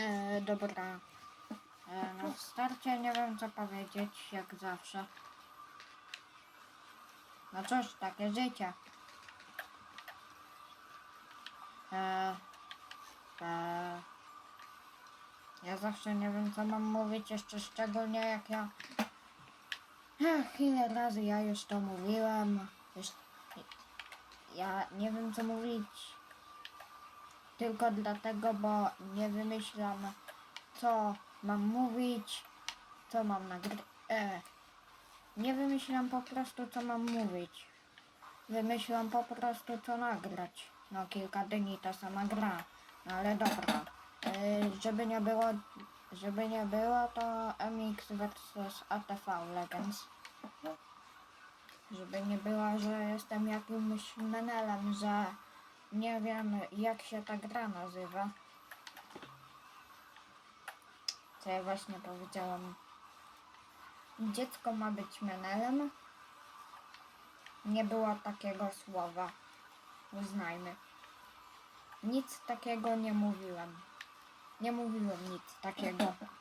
E, dobra. E, na starcie nie wiem co powiedzieć, jak zawsze. No cóż, takie życie. E, e, ja zawsze nie wiem co mam mówić, jeszcze szczególnie jak ja... Ach, ile razy ja już to mówiłem. Już... Ja nie wiem co mówić. Tylko dlatego, bo nie wymyślam co mam mówić, co mam nagrywać. E, nie wymyślam po prostu co mam mówić. Wymyślam po prostu co nagrać. No kilka dni ta sama gra. No ale dobra. E, żeby nie było, żeby nie było to MX vs ATV Legends. Żeby nie było, że jestem jakimś menelem, że nie wiem jak się ta gra nazywa. Co ja właśnie powiedziałam. Dziecko ma być menelem. Nie było takiego słowa. Uznajmy. Nic takiego nie mówiłem. Nie mówiłem nic takiego.